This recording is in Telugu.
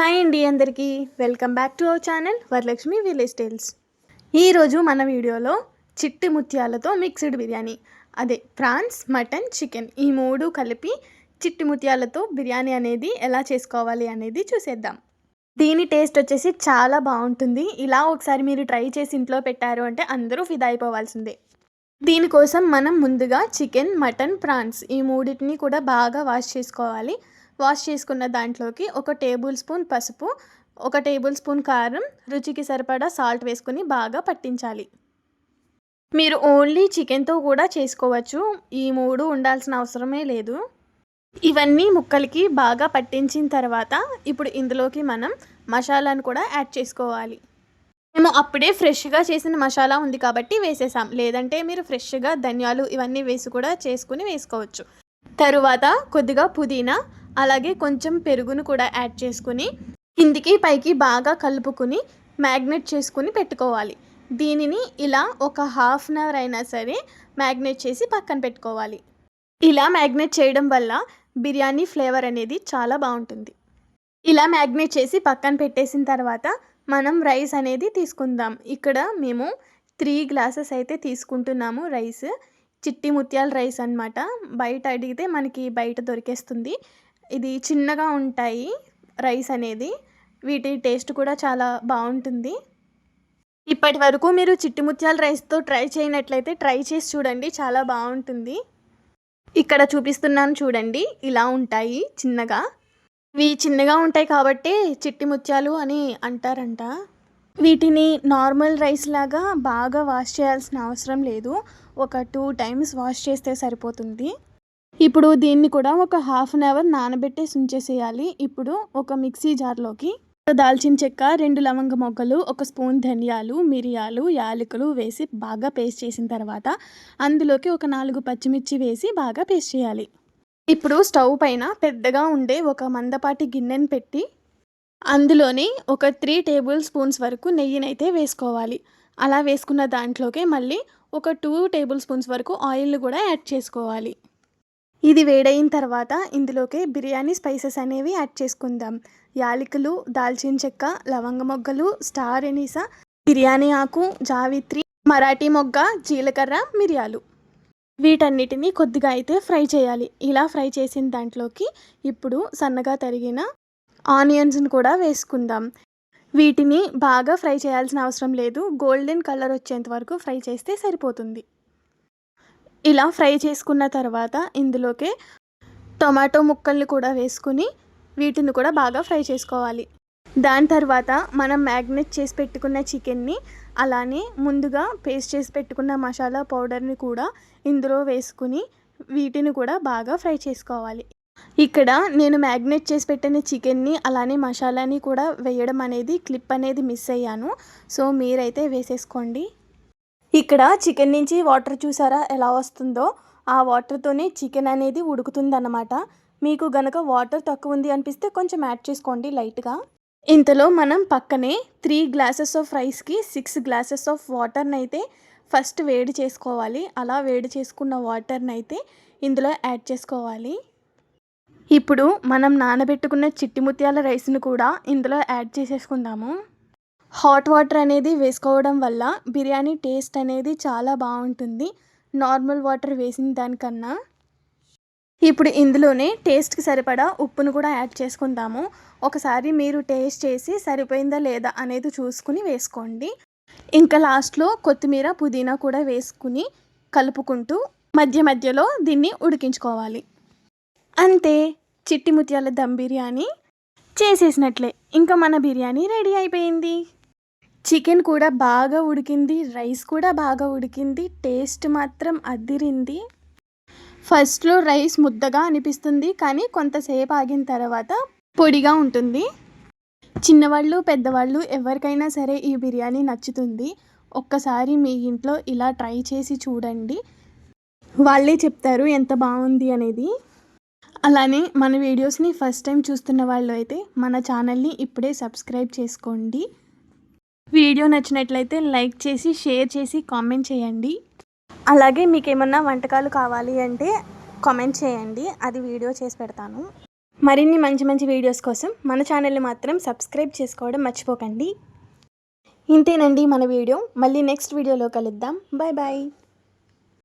హాయ్ అండి అందరికీ. Welcome back to our channel Varalakshmi village tales. ఈరోజు మన వీడియోలో చిట్టి ముత్యాలతో మిక్స్డ్ బిర్యానీ. అదే ప్రాన్స్ మటన్ చికెన్ ఈ మూడు కలిపి చిట్టి ముత్యాలతో బిర్యానీ అనేది ఎలా చేసుకోవాలి అనేది చూసేద్దాం. దీని టేస్ట్ వచ్చేసి చాలా బాగుంటుంది. ఇలా ఒకసారి మీరు ట్రై చేసి ఇంట్లో పెట్టారు అంటే అందరూ ఫిదా అయిపోవాల్సిందే. దీనికోసం మనం ముందుగా చికెన్ మటన్ ప్రాన్స్ ఈ మూడింటిని కూడా బాగా వాష్ చేసుకోవాలి. వాష్ చేసుకున్న దాంట్లోకి ఒక టేబుల్ స్పూన్ పసుపు ఒక టేబుల్ స్పూన్ కారం రుచికి సరిపడా సాల్ట్ వేసుకుని బాగా పట్టించాలి. మీరు ఓన్లీ చికెన్తో కూడా చేసుకోవచ్చు. ఈ మూడు ఉండాల్సిన అవసరమే లేదు. ఇవన్నీ ముక్కలకి బాగా పట్టించిన తర్వాత ఇప్పుడు ఇందులోకి మనం మసాలాను కూడా యాడ్ చేసుకోవాలి. మేము అప్పుడే ఫ్రెష్గా చేసిన మసాలా ఉంది కాబట్టి వేసేసాం. లేదంటే మీరు ఫ్రెష్గా ధనియాలు ఇవన్నీ వేసి కూడా చేసుకుని వేసుకోవచ్చు. తరువాత కొద్దిగా పుదీనా అలాగే కొంచెం పెరుగును కూడా యాడ్ చేసుకుని కిందికి పైకి బాగా కలుపుకుని మ్యాగ్నెట్ చేసుకుని పెట్టుకోవాలి. దీనిని ఇలా ఒక హాఫ్ అన్ అవర్ అయినా సరే మ్యాగ్నెట్ చేసి పక్కన పెట్టుకోవాలి. ఇలా మ్యాగ్నెట్ చేయడం వల్ల బిర్యానీ ఫ్లేవర్ అనేది చాలా బాగుంటుంది. ఇలా మ్యాగ్నెట్ చేసి పక్కన పెట్టేసిన తర్వాత మనం రైస్ అనేది తీసుకుందాం. ఇక్కడ మేము త్రీ గ్లాసెస్ అయితే తీసుకుంటున్నాము రైస్. చిట్టి ముత్యాల రైస్ అన్నమాట. బయట అడిగితే మనకి బయట దొరికేస్తుంది. ఇది చిన్నగా ఉంటాయి రైస్ అనేది. వీటి టేస్ట్ కూడా చాలా బాగుంటుంది. ఇప్పటి వరకు మీరు చిట్టి ముత్యాల రైస్తో ట్రై చేయనట్లయితే ట్రై చేసి చూడండి చాలా బాగుంటుంది. ఇక్కడ చూపిస్తున్నాను చూడండి ఇలా ఉంటాయి చిన్నగా. ఇవి చిన్నగా ఉంటాయి కాబట్టి చిట్టి ముత్యాలు అని అంటారంట. వీటిని నార్మల్ రైస్ లాగా బాగా వాష్ చేయాల్సిన అవసరం లేదు. ఒక టూ టైమ్స్ వాష్ చేస్తే సరిపోతుంది. ఇప్పుడు దీన్ని కూడా ఒక హాఫ్ అన్ అవర్ నానబెట్టేసి ఉంచేసేయాలి ఇప్పుడు ఒక మిక్సీ జార్లోకి దాల్చిన చెక్క రెండు లవంగ మొగ్గలు ఒక స్పూన్ ధనియాలు మిరియాలు యాలకులు వేసి బాగా పేస్ట్ చేసిన తర్వాత అందులోకి ఒక నాలుగు పచ్చిమిర్చి వేసి బాగా పేస్ట్ చేయాలి. ఇప్పుడు స్టవ్ పైన పెద్దగా ఉండే ఒక మందపాటి గిన్నెను పెట్టి అందులోని ఒక త్రీ టేబుల్ స్పూన్స్ వరకు నెయ్యినైతే వేసుకోవాలి. అలా వేసుకున్న దాంట్లోకి మళ్ళీ ఒక టూ టేబుల్ స్పూన్స్ వరకు ఆయిల్ కూడా యాడ్ చేసుకోవాలి. ఇది వేడైన తర్వాత ఇందులోకి బిర్యానీ స్పైసెస్ అనేవి యాడ్ చేసుకుందాం. యాలకులు దాల్చిన చెక్క లవంగ మొగ్గలు స్టార్ ఎనీసా బిర్యానీ ఆకు జావిత్రి మరాఠీ మొగ్గ జీలకర్ర మిరియాలు. వీటన్నిటిని కొద్దిగా అయితే ఫ్రై చేయాలి. ఇలా ఫ్రై చేసిన దాంట్లోకి ఇప్పుడు సన్నగా తరిగిన ఆనియన్స్ని కూడా వేసుకుందాం. వీటిని బాగా ఫ్రై చేయాల్సిన అవసరం లేదు. గోల్డెన్ కలర్ వచ్చేంత వరకు ఫ్రై చేస్తే సరిపోతుంది. ఇలా ఫ్రై చేసుకున్న తర్వాత ఇందులోకి టొమాటో ముక్కల్ని కూడా వేసుకుని వీటిని కూడా బాగా ఫ్రై చేసుకోవాలి. దాని తర్వాత మనం మ్యాగ్నెట్ చేసి పెట్టుకున్న చికెన్ని అలానే ముందుగా పేస్ట్ చేసి పెట్టుకున్న మసాలా పౌడర్ని కూడా ఇందులో వేసుకుని వీటిని కూడా బాగా ఫ్రై చేసుకోవాలి. ఇక్కడ నేను మ్యాగ్నెట్ చేసి పెట్టిన చికెన్ని అలానే మసాలాని కూడా వేయడం అనేది క్లిప్ అనేది మిస్ అయ్యాను. సో మీరైతే వేసేసుకోండి. ఇక్కడ చికెన్ నుంచి వాటర్ చూసారా ఎలా వస్తుందో? ఆ వాటర్తోనే చికెన్ అనేది ఉడుకుతుందన్నమాట. మీకు గనక వాటర్ తక్కువ ఉంది అనిపిస్తే కొంచెం యాడ్ చేసుకోండి లైట్గా. ఇంతలో మనం పక్కనే త్రీ గ్లాసెస్ ఆఫ్ రైస్కి సిక్స్ గ్లాసెస్ ఆఫ్ వాటర్ని అయితే ఫస్ట్ వేడి చేసుకోవాలి. అలా వేడి చేసుకున్న వాటర్ని అయితే ఇందులో యాడ్ చేసుకోవాలి. ఇప్పుడు మనం నానబెట్టుకున్న చిట్టి ముత్యాల రైస్ను కూడా ఇందులో యాడ్ చేసేసుకుందాము. హాట్ వాటర్ అనేది వేసుకోవడం వల్ల బిర్యానీ టేస్ట్ అనేది చాలా బాగుంటుంది. నార్మల్ వాటర్ వేసిన దానికన్నా. ఇప్పుడు ఇందులోనే టేస్ట్కి సరిపడా ఉప్పును కూడా యాడ్ చేసుకుందాము. ఒకసారి మీరు టేస్ట్ చేసి సరిపోయిందా లేదా అనేది చూసుకుని వేసుకోండి. ఇంకా లాస్ట్లో కొత్తిమీర పుదీనా కూడా వేసుకుని కలుపుకుంటూ మధ్య మధ్యలో దీన్ని ఉడికించుకోవాలి. అంతే చిట్టి ముత్యాల దమ్ బిర్యానీ చేసేసినట్లే. ఇంకా మన బిర్యానీ రెడీ అయిపోయింది. చికెన్ కూడా బాగా ఉడికింది రైస్ కూడా బాగా ఉడికింది టేస్ట్ మాత్రం అదిరింది. ఫస్ట్లో రైస్ ముద్దగా అనిపిస్తుంది కానీ కొంతసేపు ఆగిన తర్వాత పొడిగా ఉంటుంది. చిన్నవాళ్ళు పెద్దవాళ్ళు ఎవరికైనా సరే ఈ బిర్యానీ నచ్చుతుంది. ఒక్కసారి మీ ఇంట్లో ఇలా ట్రై చేసి చూడండి. వాళ్ళే చెప్తారు ఎంత బాగుంది అనేది. అలానే మన వీడియోస్ని ఫస్ట్ టైం చూస్తున్న వాళ్ళు అయితే మన ఛానల్ని ఇప్పుడే సబ్స్క్రైబ్ చేసుకోండి. వీడియో నచ్చినట్లయితే లైక్ చేసి షేర్ చేసి కామెంట్ చేయండి. అలాగే మీకు ఏమన్నా వంటకాలు కావాలి అంటే కామెంట్ చేయండి. అది వీడియో చేసి పెడతాను. మరిన్ని మంచి మంచి వీడియోస్ కోసం మన ఛానల్ని మాత్రం సబ్స్క్రైబ్ చేసుకోవడం మర్చిపోకండి. ఇంతేనండి మన వీడియో. మళ్ళీ నెక్స్ట్ వీడియోలో కలుద్దాం. Bye bye.